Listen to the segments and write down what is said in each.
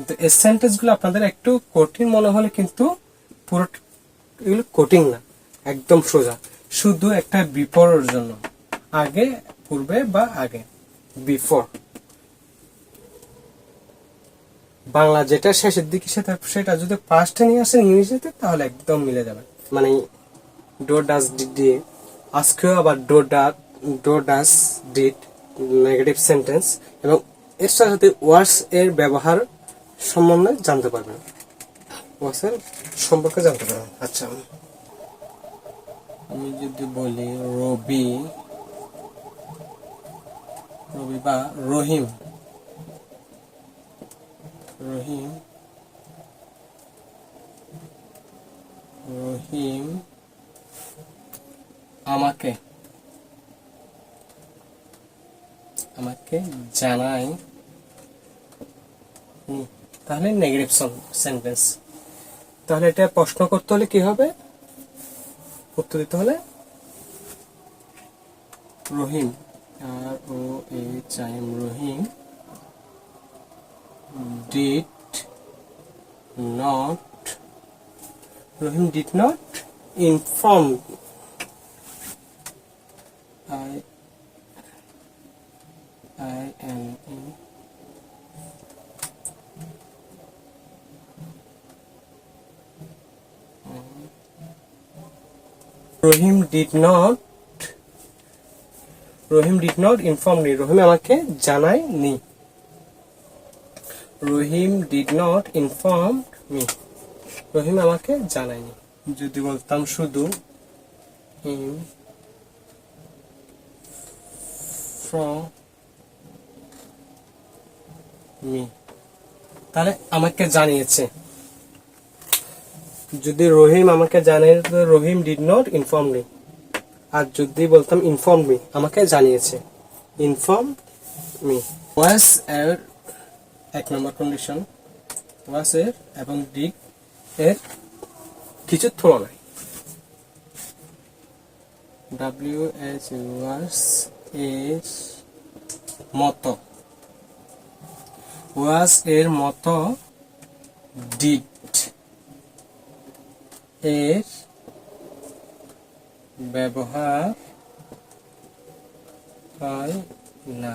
কিন্তু এই সেন্টেন্সগুলো আপনাদের একটু কঠিন মনে হলে কিন্তু পুরো এগুলো কঠিন না, একদম সোজা। শুধু একটা বিপরের জন্য। আগে, পূর্বে বা আগে। বিফোর বাংলা যেটা শেষের দিকে সেটা সেটা যদি পাস্টে নিয়ে আসেন ইংরেজিতে, তাহলে একদম মিলে যাবে। মানে ডো ডাস ডিড দিয়ে আজকেও আবার ডো ডা do does did negative sentence এবং এর সাথে সাথে ওয়ার্ডস এর ব্যবহার সম্বন্ধে জানতে পারবেন। ওয়ার্ডস সম্পর্কে জানতে পারবেন। আচ্ছা। আমি যদি বলি রবি রবি বা রহিম। রহিম রহিম আমাকে আমাকে জানাই নি। তাহলে নেগেটিভ সেন্টেন্স তাহলে এটা প্রশ্ন করতে হলে কি হবে? উত্তর দিতে হলে Rahim R O H I M Rahim, did not Rahim did not inform Rahim did not Rahim did not inform me Rahim আমাকে জানায়নি। Rahim did not inform me Rahim আমাকে জানায়নি। যদি বলতাম শুধু হিম ফ্রম মি তাহলে আমাকে জানিয়েছে। যদি রহিম আমাকে জানিয়ে Rahim did not inform me আর যদি বলতাম ইনফর্ম মি আমাকে জানিয়েছে। ইনফর্ম মি ওয়াস এর এক নম্বর কন্ডিশন ওয়াস এর এবং ডিড এর কিছু তুলনায়। ডাব্লিউ এস ওয়াস এর মতো। ওয়াস এর মতো ডিড এর ব্যবহার হয় না।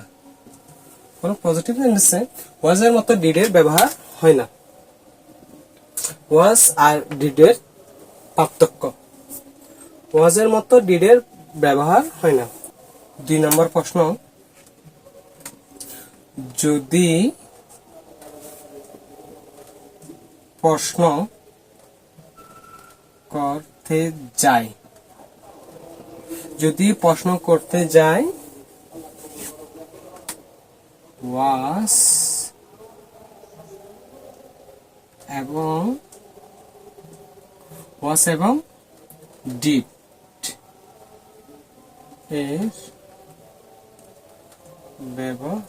কোন পজিটিভ সেন্টেন্সে ওয়াজ এর মতো ডিড এর ব্যবহার হয় না। ওয়াজ আর ডিড এর পার্থক্য। ওয়াজ এর মতো ডিড এর ব্যবহার হয় না। দুই নম্বর প্রশ্ন, যদি প্রশ্ন করতে যাই যদি প্রশ্ন করতে যাই ওয়াস এবং ওয়াস এবং ডিপ এর ব্যবহার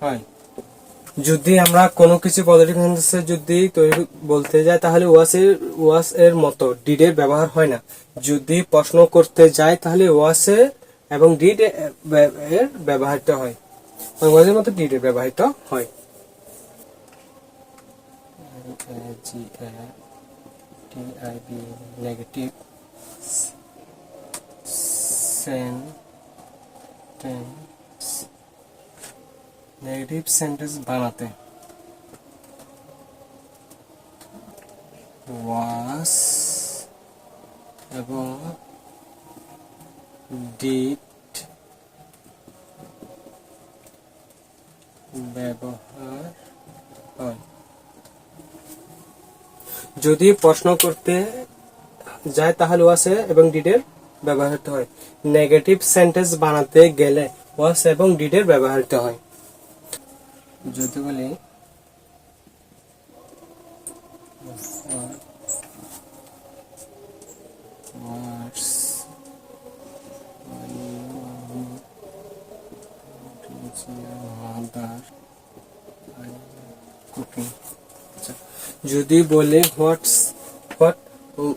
হয়। যদি আমরা কোনো কিছু পজিটিভ সেন্টেন্সে যদি তৈরি বলতে যাই, তাহলে ওয়াস এর ওয়াস এর মতো ডিড এর ব্যবহার হয় না। যদি প্রশ্ন করতে যাই, তাহলে ওয়াস এর এবং ডিড এর ব্যবহৃত হয়। ওয়াস এর মতো ডিড এর ব্যবহৃত হয়। নেগেটিভ সেন্টেন্স নেগেটিভ সেন্টেন্স বানাতে। ওয়াস এবং ডিড ব্যবহার হয়। যদি প্রশ্ন করতে যায় তাহলে ওয়াসে এবং ডিডের ব্যবহৃত হয়। নেগেটিভ সেন্টেন্স বানাতে গেলে ওয়াস এবং ডিডের ব্যবহৃত হয়। যদি বলি যদি বলে, what's, what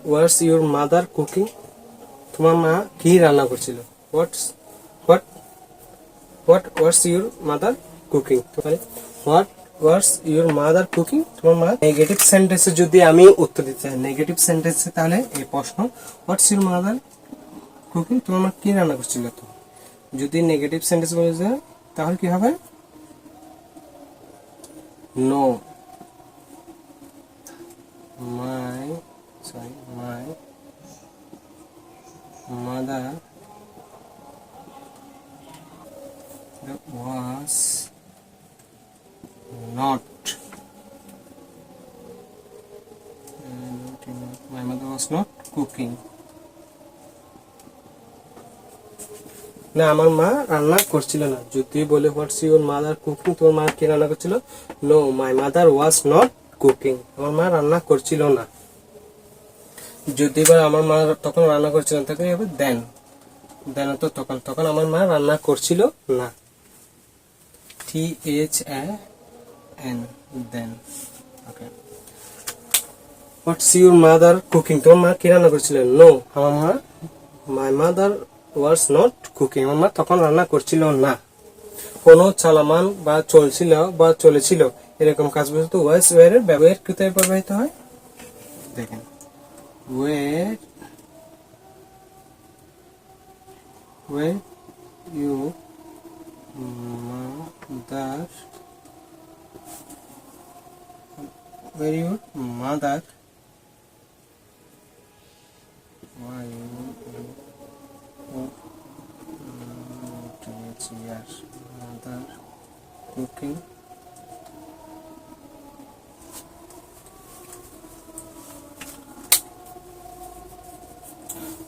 was your mother cooking? তোমার মা কি রান্না করছিল? What's, what what was your mother cooking তাহলে what was your mother cooking তোমার মা? নেগেটিভ সেন্টেন্সে যদি আমি উত্তর দিতে চাই নেগেটিভ সেন্টেন্সে তাহলে এই প্রশ্ন হোয়াটস ইউর মাদার কুকিং তোমার মা কি রান্না করছিল তো? যদি নেগেটিভ সেন্টেন্স বলে যায়, তাহলে কি হবে? No my sorry my mother was not. My mother was not cooking. না, আমার মা রান্না করছিল না। যদি বলে মাদার কুকিং মা রান্না করছিল? No my mother was not cooking আমার মা রান্না করছিল না। যদি এবার আমার মা তখন রান্না করছিল না, তখন হবে দেন। দেন তো তখন তখন আমার মা রান্না করছিল না। T H N then okay what's your mother cooking তোমার মা কি রান্না করছিল? নো আমার মা my mother was not cooking আমার মা তখন রান্না করছিল না। কোনো চালামান বা চলছিল বা চলেছিল, এরকম কাজ বলতে ওয়াইস ওয়ারের ব্যবহার কোথায় ব্যবহৃত হয়? দেখেন। Where where you mother where your mother. Why cooking?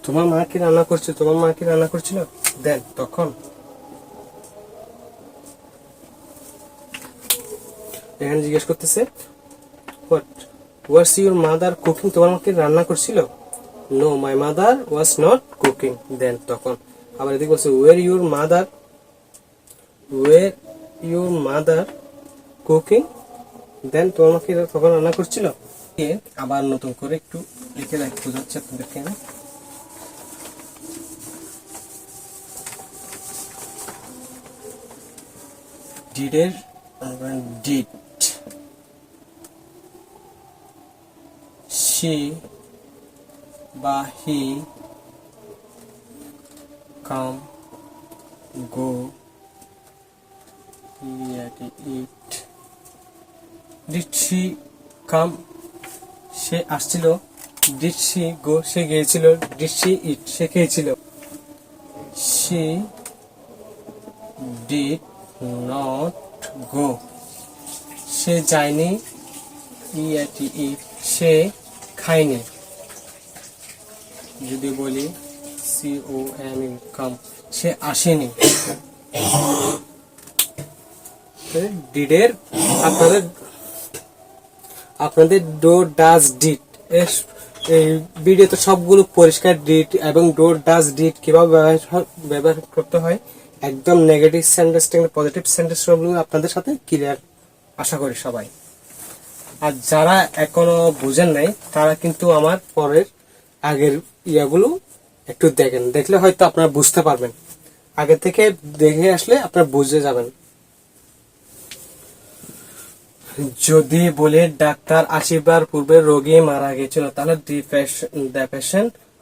তোমার মা কি রান্না করছে? তোমার মা কি রান্না করছিল? দেন তখন। এখানে জিজ্ঞেস করতেছে what was your mother cooking তোমার মাকে রান্না করছিল? No my mother was not cooking then তখন। আবার এদিকে বলছে where your mother where your mother cooking then তোমার মাকে তখন রান্না করছিল? আবার নতুন করে একটু লিখে রাখি বোঝাচ্ছে আপনাদেরকে আমি ডিডের ডিড সি বা হি কাম গো ইট। ডিড সি কাম সে আসছিল। ডিড সি গো সে গিয়েছিল। ডিড সি ইট সে খেয়েছিল। সি ডিড নট গো সে যায়নি। ইটি সে খায়নি যদি বলি সি ও এম ইনকাম সে আসেনি। ডিডের আপনাদের আপনাদের ডো ডাজ ডিট এই ভিডিওতে সবগুলো পরিষ্কার ডিট এবং ডো ডাজ ডিট কীভাবে ব্যবহার ব্যবহার করতে হয়, একদম নেগেটিভ সেন্টেন্স পজিটিভ সেন্টেন্স আপনাদের সাথে ক্লিয়ার আশা করি সবাই। আর যারা এখনও বুঝেন নাই, তারা কিন্তু আমার পরের আগের ইয়াগুলো একটু দেখেন। দেখলে হয়তো আপনারা বুঝতে পারবেন। আগে থেকে দেখে আসলে আপনারা বুঝে যাবেন। যদি বলে ডাক্তার আসিবার পূর্বে রোগী মারা গেছিল তাহলে the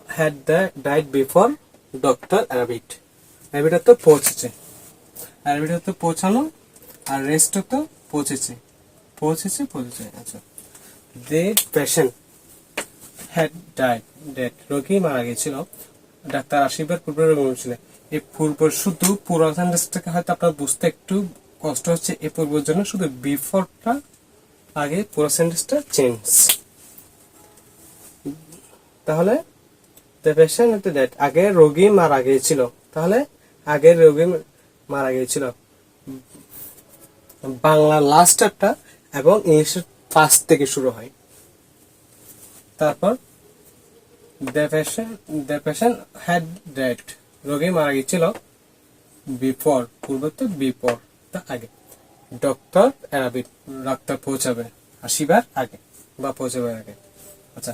had the died before doctor arrived অ্যারাবিটা তো পৌঁছেছে। অ্যারাবিটা তো পৌঁছানো আর রেস্ট তো পৌঁছেছে। পৌঁছেছে পৌঁছেছে আচ্ছা। The patient had died dead রোগী মারা গেছিল ডাক্তার আসিবার পূর্বে রোগী ছিল এই পূর্ব শুধু পুরো সেন্টেন্সটাকে হয়তো আপনার বুঝতে একটু কষ্ট হচ্ছে এই পূর্বের জন্য শুধু বিফোরটা আগে পুরো সেন্টেন্সটা চেঞ্জ তাহলে দ্য পেশেন্ট ডেট আগে রোগী মারা গিয়েছিল। তাহলে, আগে রোগী মারা গিয়েছিল। বাংলা লাস্টারটা এবং ইংলিশের ফার্স্ট থেকে শুরু হয়। তারপর দ্য হ্যাড ডেট রোগী মারা গিয়েছিল বিফোর পূর্ব তো বিফোর তা আগে। ডক্টর অ্যারাবিক ডাক্তার পৌঁছাবে আসিবার আগে বা পৌঁছাবার আগে। আচ্ছা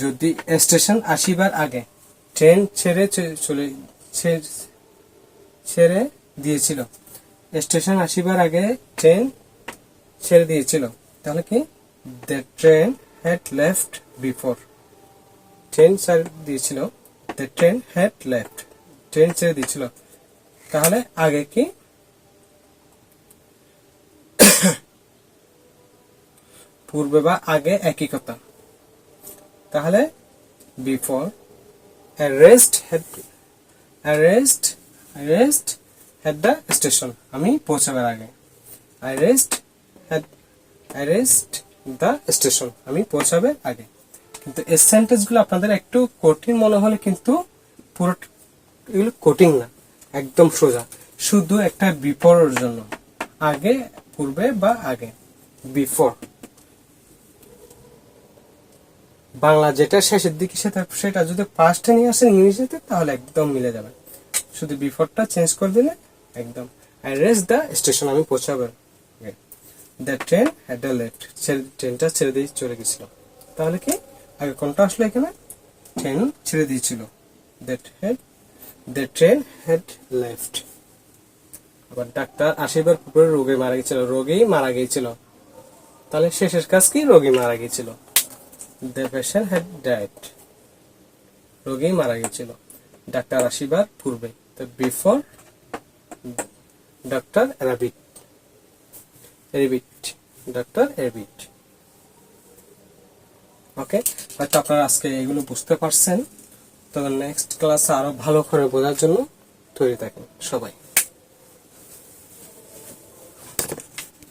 যদি স্টেশন আসিবার আগে ট্রেন ছেড়ে চলে, ছেড়ে দিয়েছিল স্টেশন আসিবার আগে ট্রেন ছেড়ে দিয়েছিল। তাহলে কি? The train had left before train ছেড়ে দিয়েছিল। The train had left train ছেড়ে দিয়েছিল। তাহলে আগে কি? পূর্বে বা আগে একই কথা। তাহলে before arrest head arrest arrest head the station আমি পৌঁছাবার আগে। Arrest head arrest the station আমি পৌঁছাবার আগে। কিন্তু এই সেন্টেন্সগুলো আপনাদের একটু কঠিন মনে হলে কিন্তু পুরো এগুলো কঠিন না, একদম সোজা। শুধু একটা বিফোরের জন্য। আগে, পূর্বে বা আগে। বিফোর বাংলা যেটা শেষের দিকে সেটা সেটা যদি পাস্টে নিয়ে আসেন ইংরেজিতে, তাহলে একদম মিলে যাবে। শুধু বিফোরটা চেঞ্জ করে দিলে, একদম। আই রেস দ্য স্টেশন আমি পৌঁছাবো। ট্রেন হ্যাড লেফট ট্রেনটা ছেড়ে দিয়ে চলে গেছিল। তাহলে কি? আগে কোনটা আসলো এখানে? ট্রেন ছেড়ে দিয়েছিল। দ্যাট দ্য ট্রেন লেফট আবার ডাক্তার রোগী মারা গেছিল। রোগী মারা গিয়েছিল তাহলে শেষের কাজ কি? রোগী মারা গিয়েছিল দ্য পেশেন্ট হ্যাড ডাইড রোগী মারা গিয়েছিল ডাক্তার আসিবার পূর্বে। তো before doctor arrived arrived doctor arrived okay হয়তো আপনারা আজকে এগুলো বুঝতে পারছেন। তো নেক্সট ক্লাসে আরও ভালো করে বোঝার জন্য তৈরি থাকেন, সবাই।